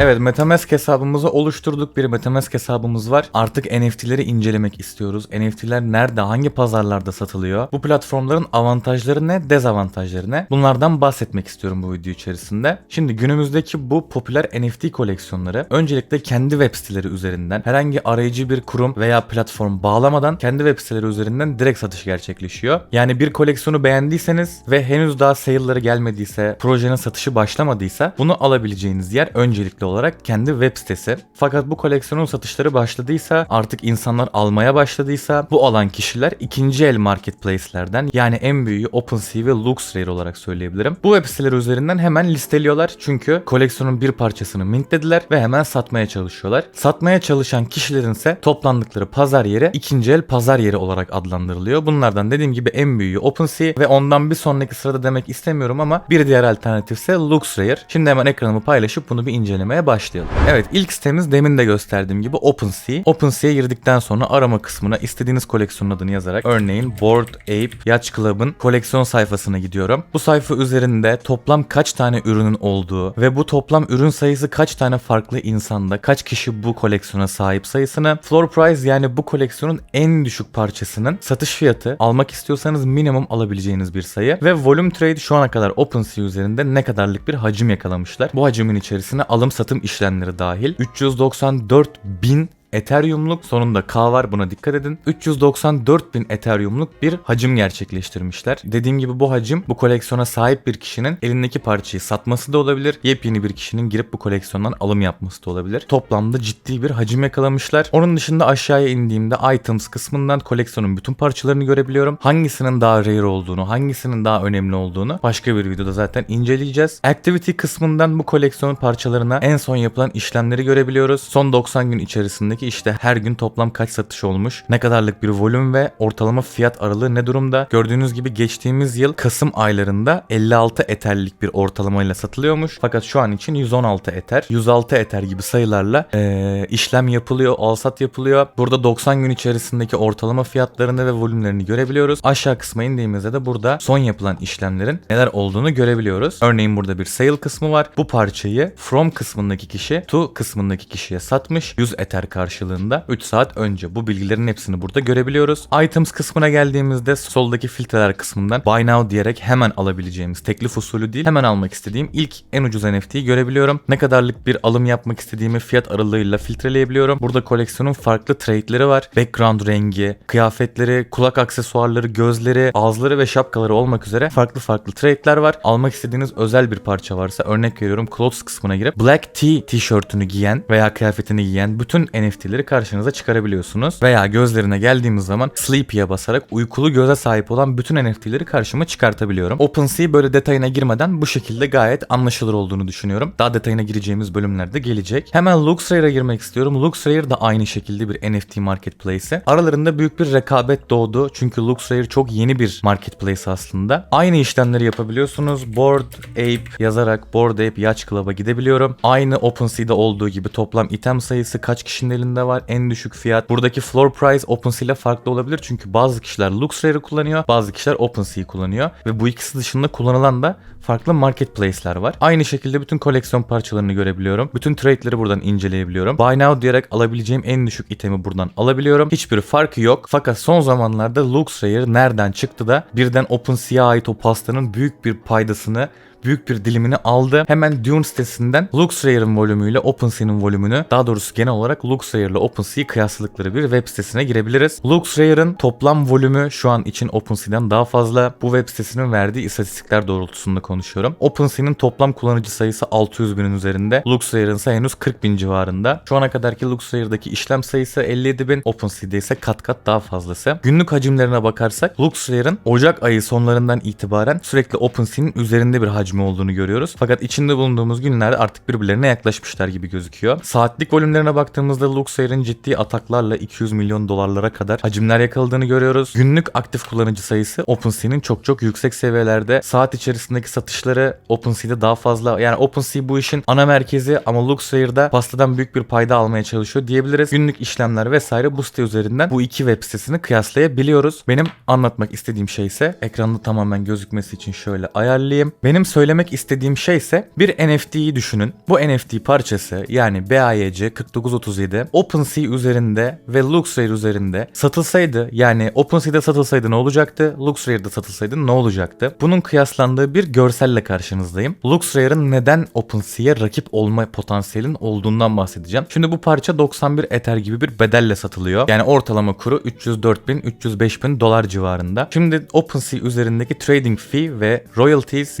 Evet Metamask hesabımızı oluşturduk. Bir Metamask hesabımız var. Artık NFT'leri incelemek istiyoruz. NFT'ler nerede, hangi pazarlarda satılıyor? Bu platformların avantajları ne, dezavantajları ne? Bunlardan bahsetmek istiyorum bu video içerisinde. Şimdi günümüzdeki bu popüler NFT koleksiyonları öncelikle kendi web siteleri üzerinden herhangi arayıcı bir kurum veya platform bağlamadan kendi web siteleri üzerinden direkt satış gerçekleşiyor. Yani bir koleksiyonu beğendiyseniz ve henüz daha sale'ları gelmediyse, projenin satışı başlamadıysa bunu alabileceğiniz yer öncelikli olarak kendi web sitesi. Fakat bu koleksiyonun satışları başladıysa, artık insanlar almaya başladıysa bu alan kişiler ikinci el marketplace'lerden yani en büyüğü OpenSea ve LuxRare olarak söyleyebilirim. Bu web siteleri üzerinden hemen listeliyorlar çünkü koleksiyonun bir parçasını mintlediler ve hemen satmaya çalışıyorlar. Satmaya çalışan kişilerin ise toplandıkları pazar yeri ikinci el pazar yeri olarak adlandırılıyor. Bunlardan dediğim gibi en büyüğü OpenSea ve ondan bir sonraki sırada demek istemiyorum ama bir diğer alternatif ise LuxRare. Şimdi hemen ekranımı paylaşıp bunu bir incelemeye başlayalım. Evet ilk sitemiz demin de gösterdiğim gibi OpenSea. OpenSea'ya girdikten sonra arama kısmına istediğiniz koleksiyonun adını yazarak örneğin Bored Ape Yacht Club'ın koleksiyon sayfasına gidiyorum. Bu sayfa üzerinde toplam kaç tane ürünün olduğu ve bu toplam ürün sayısı kaç tane farklı insanda, kaç kişi bu koleksiyona sahip sayısını, floor price yani bu koleksiyonun en düşük parçasının satış fiyatı, almak istiyorsanız minimum alabileceğiniz bir sayı ve volume trade şu ana kadar OpenSea üzerinde ne kadarlık bir hacim yakalamışlar. Bu hacimin içerisine alım satım işlemleri dahil 394 bin Ethereum'luk sonunda K var buna dikkat edin. 394 bin Ethereum'luk bir hacim gerçekleştirmişler. Dediğim gibi bu hacim bu koleksiyona sahip bir kişinin elindeki parçayı satması da olabilir. Yepyeni bir kişinin girip bu koleksiyondan alım yapması da olabilir. Toplamda ciddi bir hacim yakalamışlar. Onun dışında aşağıya indiğimde items kısmından koleksiyonun bütün parçalarını görebiliyorum. Hangisinin daha rare olduğunu, hangisinin daha önemli olduğunu başka bir videoda zaten inceleyeceğiz. Activity kısmından bu koleksiyonun parçalarına en son yapılan işlemleri görebiliyoruz. Son 90 gün içerisindeki işte her gün toplam kaç satış olmuş, ne kadarlık bir volüm ve ortalama fiyat aralığı ne durumda. Gördüğünüz gibi geçtiğimiz yıl Kasım aylarında 56 eterlik bir ortalamayla satılıyormuş. Fakat şu an için 116 eter, 106 eter gibi sayılarla eee, işlem yapılıyor, alsat yapılıyor. Burada 90 gün içerisindeki ortalama fiyatlarını ve volümlerini görebiliyoruz. Aşağı kısma indiğimizde de burada son yapılan işlemlerin neler olduğunu görebiliyoruz. Örneğin burada bir sale kısmı var. Bu parçayı from kısmındaki kişi to kısmındaki kişiye satmış. 100 eter karşılığında 3 saat önce. Bu bilgilerin hepsini burada görebiliyoruz. Items kısmına geldiğimizde soldaki filtreler kısmından buy now diyerek hemen alabileceğimiz teklif usulü değil hemen almak istediğim ilk en ucuz NFT'yi görebiliyorum. Ne kadarlık bir alım yapmak istediğimi fiyat aralığıyla filtreleyebiliyorum. Burada koleksiyonun farklı trade'leri var. Background rengi, kıyafetleri, kulak aksesuarları, gözleri, ağızları ve şapkaları olmak üzere farklı farklı trade'ler var. Almak istediğiniz özel bir parça varsa örnek veriyorum clothes kısmına girip Black Tea tişörtünü giyen veya kıyafetini giyen bütün NFT'leri karşınıza çıkarabiliyorsunuz. Veya gözlerine geldiğimiz zaman Sleepy'ye basarak uykulu göze sahip olan bütün NFT'leri karşıma çıkartabiliyorum. OpenSea böyle detayına girmeden bu şekilde gayet anlaşılır olduğunu düşünüyorum. Daha detayına gireceğimiz bölümlerde gelecek. Hemen LuxRare'a girmek istiyorum. LuxRare da aynı şekilde bir NFT marketplace'i. Aralarında büyük bir rekabet doğdu. Çünkü LuxRare çok yeni bir marketplace aslında. Aynı işlemleri yapabiliyorsunuz. Bored Ape yazarak Bored Ape Yacht Club'a gidebiliyorum. Aynı OpenSea'da olduğu gibi toplam item sayısı kaç kişinin elinde var, en düşük fiyat. Buradaki floor price OpenSea ile farklı olabilir çünkü bazı kişiler LuxRare'ı kullanıyor, bazı kişiler OpenSea'yı kullanıyor ve bu ikisi dışında kullanılan da farklı marketplace'ler var. Aynı şekilde bütün koleksiyon parçalarını görebiliyorum. Bütün trade'leri buradan inceleyebiliyorum. Buy now diyerek alabileceğim en düşük itemi buradan alabiliyorum. Hiçbir farkı yok. Fakat son zamanlarda LuxRare nereden çıktı da birden OpenSea'ya ait o pastanın büyük bir paydasını büyük bir dilimini aldı. Hemen Dune sitesinden LuxRare'ın volümüyle OpenSea'nın volümünü daha doğrusu genel olarak LuxRare ile OpenSea'yı kıyasladıkları bir web sitesine girebiliriz. LuxRare'ın toplam volümü şu an için OpenSea'dan daha fazla. Bu web sitesinin verdiği istatistikler doğrultusunda konuşuyorum. OpenSea'nın toplam kullanıcı sayısı 600 binin üzerinde. LuxRare'ın ise henüz 40 bin civarında. Şu ana kadarki LuxRare'daki işlem sayısı 57 bin. OpenSea'de ise kat kat daha fazlası. Günlük hacimlerine bakarsak LuxRare'ın Ocak ayı sonlarından itibaren sürekli OpenSea'nin üzerinde bir hacmi olduğunu görüyoruz. Fakat içinde bulunduğumuz günlerde artık birbirlerine yaklaşmışlar gibi gözüküyor. Saatlik volümlerine baktığımızda LuxRare'ın ciddi ataklarla 200 milyon dolarlara kadar hacimler yakaladığını görüyoruz. Günlük aktif kullanıcı sayısı OpenSea'nin çok çok yüksek seviyelerde. Saat içerisindeki satışları OpenSea'de daha fazla. Yani OpenSea bu işin ana merkezi ama LuxRare'da pastadan büyük bir payda almaya çalışıyor diyebiliriz. Günlük işlemler vesaire bu site üzerinden bu iki web sitesini kıyaslayabiliyoruz. Benim anlatmak istediğim şey ise ekranda tamamen gözükmesi için şöyle ayarlayayım. Benim söylediğim söylemek istediğim şey ise bir NFT'yi düşünün. Bu NFT parçası yani BAYC 4937 OpenSea üzerinde ve LuxRare üzerinde satılsaydı yani OpenSea'de satılsaydı ne olacaktı? LuxRare'de satılsaydı ne olacaktı? Bunun kıyaslandığı bir görselle karşınızdayım. LuxRare'ın neden OpenSea'ye rakip olma potansiyelin olduğundan bahsedeceğim. Şimdi bu parça 91 Ether gibi bir bedelle satılıyor. Yani ortalama kuru 304 bin 305 bin dolar civarında. Şimdi OpenSea üzerindeki trading fee ve royalties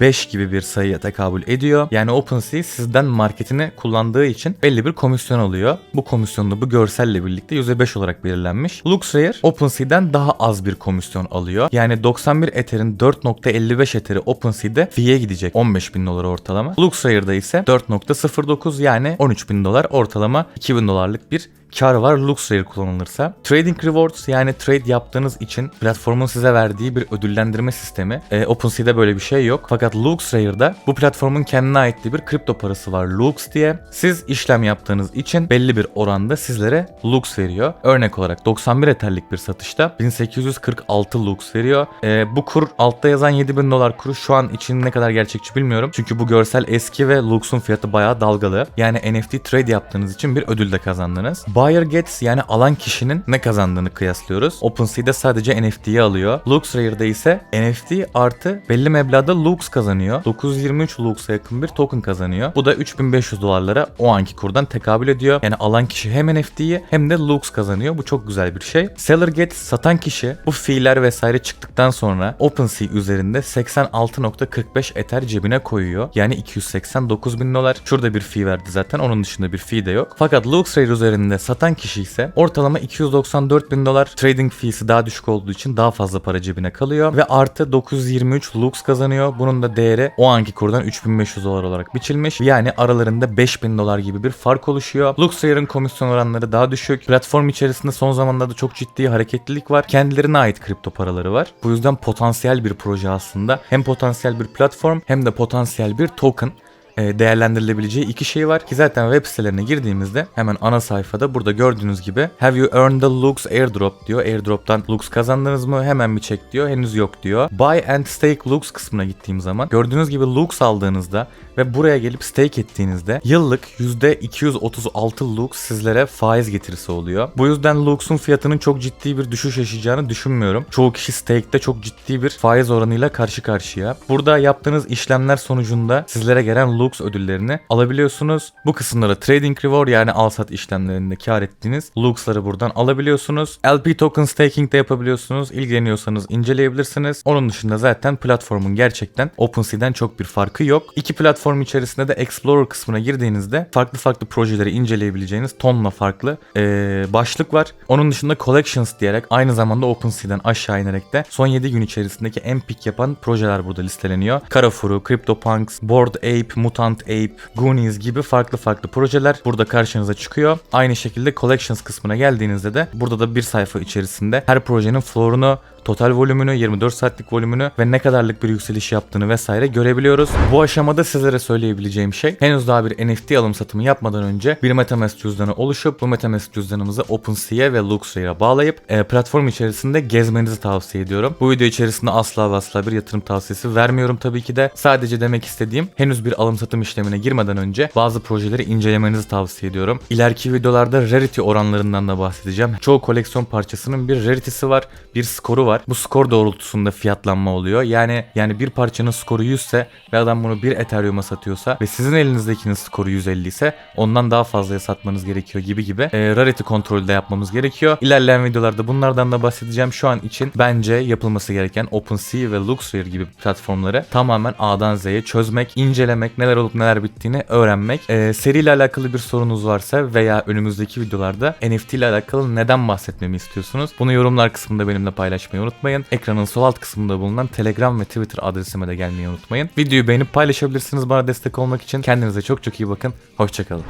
%5 gibi bir sayıya tekabül ediyor. Yani OpenSea sizden marketini kullandığı için belli bir komisyon alıyor. Bu komisyon da bu görselle birlikte %5 olarak belirlenmiş. LuxRare OpenSea'den daha az bir komisyon alıyor. Yani 91 Ether'in 4.55 Ether'i OpenSea'de fee'ye gidecek 15 bin dolar ortalama. LuxRare'da ise 4.09 yani 13 bin dolar ortalama 2000 dolarlık bir kar var LuxRare kullanılırsa. Trading Rewards yani trade yaptığınız için platformun size verdiği bir ödüllendirme sistemi. E, OpenSea'de böyle bir şey yok. Fakat LuxRare'da bu platformun kendine ait bir kripto parası var Lux diye. Siz işlem yaptığınız için belli bir oranda sizlere Lux veriyor. Örnek olarak 91 Ether'lik bir satışta 1846 Lux veriyor. E, bu kur altta yazan 7000 dolar kuru şu an için ne kadar gerçekçi bilmiyorum. Çünkü bu görsel eski ve Lux'un fiyatı bayağı dalgalı. Yani NFT trade yaptığınız için bir ödül de kazandınız. Buyer gets yani alan kişinin ne kazandığını kıyaslıyoruz. OpenSea'de sadece NFT'yi alıyor. LuxRare'de ise NFT artı belli meblağda Lux kazanıyor. 923 Lux'a yakın bir token kazanıyor. Bu da 3500 dolarlara o anki kurdan tekabül ediyor. Yani alan kişi hem NFT'yi hem de Lux kazanıyor. Bu çok güzel bir şey. Seller gets satan kişi bu fiiller vesaire çıktıktan sonra OpenSea üzerinde 86.45 Ether cebine koyuyor. Yani 289 bin dolar. Şurada bir fee verdi zaten. Onun dışında bir fee de yok. Fakat LuxRare üzerinde satan kişi ise ortalama 294 bin dolar trading fee'si daha düşük olduğu için daha fazla para cebine kalıyor ve artı 923 Lux kazanıyor. Bunun da değeri o anki kurdan 3500 dolar olarak biçilmiş. Yani aralarında 5000 dolar gibi bir fark oluşuyor. LuxRare'ın komisyon oranları daha düşük. Platform içerisinde son zamanlarda çok ciddi hareketlilik var. Kendilerine ait kripto paraları var. Bu yüzden potansiyel bir proje aslında. Hem potansiyel bir platform hem de potansiyel bir token değerlendirilebileceği iki şey var ki zaten web sitelerine girdiğimizde hemen ana sayfada burada gördüğünüz gibi Have you earned the Lux airdrop diyor. Airdrop'tan Lux kazandınız mı? Hemen bir çek diyor. Henüz yok diyor. Buy and stake Lux kısmına gittiğim zaman gördüğünüz gibi Lux aldığınızda ve buraya gelip stake ettiğinizde yıllık %236 Lux sizlere faiz getirisi oluyor. Bu yüzden Lux'un fiyatının çok ciddi bir düşüş yaşayacağını düşünmüyorum. Çoğu kişi stake'de çok ciddi bir faiz oranıyla karşı karşıya. Burada yaptığınız işlemler sonucunda sizlere gelen Lux ödüllerini alabiliyorsunuz. Bu kısımlara trading reward yani al sat işlemlerinde kar ettiğiniz Lux'ları buradan alabiliyorsunuz. LP token staking de yapabiliyorsunuz. İlgileniyorsanız inceleyebilirsiniz. Onun dışında zaten platformun gerçekten OpenSea'den çok bir farkı yok. İki platform içerisinde de Explorer kısmına girdiğinizde farklı farklı projeleri inceleyebileceğiniz tonla farklı ee, başlık var. Onun dışında Collections diyerek aynı zamanda OpenSea'den aşağı inerek de son 7 gün içerisindeki en pik yapan projeler burada listeleniyor. Carrefour'u, CryptoPunks, Bored Ape, Mutant Ape, Goonies gibi farklı farklı projeler burada karşınıza çıkıyor. Aynı şekilde Collections kısmına geldiğinizde de burada da bir sayfa içerisinde her projenin floor'unu total volümünü, 24 saatlik volümünü ve ne kadarlık bir yükseliş yaptığını vesaire görebiliyoruz. Bu aşamada sizlere söyleyebileceğim şey henüz daha bir NFT alım satımı yapmadan önce bir MetaMask cüzdanı oluşup bu MetaMask cüzdanımızı OpenSea ve LuxRare'a bağlayıp e, platform içerisinde gezmenizi tavsiye ediyorum. Bu video içerisinde asla ve asla bir yatırım tavsiyesi vermiyorum tabii ki de. Sadece demek istediğim henüz bir alım satım işlemine girmeden önce bazı projeleri incelemenizi tavsiye ediyorum. İleriki videolarda rarity oranlarından da bahsedeceğim. Çoğu koleksiyon parçasının bir rarity'si var, bir skoru var. Bu skor doğrultusunda fiyatlanma oluyor. Yani yani bir parçanın skoru 100 ise ve adam bunu bir Ethereum'a satıyorsa ve sizin elinizdekinin skoru 150 ise ondan daha fazlaya satmanız gerekiyor gibi gibi e, rarity kontrolü de yapmamız gerekiyor. İlerleyen videolarda bunlardan da bahsedeceğim. Şu an için bence yapılması gereken OpenSea ve LuxRare gibi platformları tamamen A'dan Z'ye çözmek, incelemek, neler olup neler bittiğini öğrenmek. E, seriyle alakalı bir sorunuz varsa veya önümüzdeki videolarda NFT ile alakalı neden bahsetmemi istiyorsunuz? Bunu yorumlar kısmında benimle paylaşmayı unutmayın. Ekranın sol alt kısmında bulunan Telegram ve Twitter adresime de gelmeyi unutmayın. Videoyu beğenip paylaşabilirsiniz bana destek olmak için. Kendinize çok çok iyi bakın. Hoşçakalın.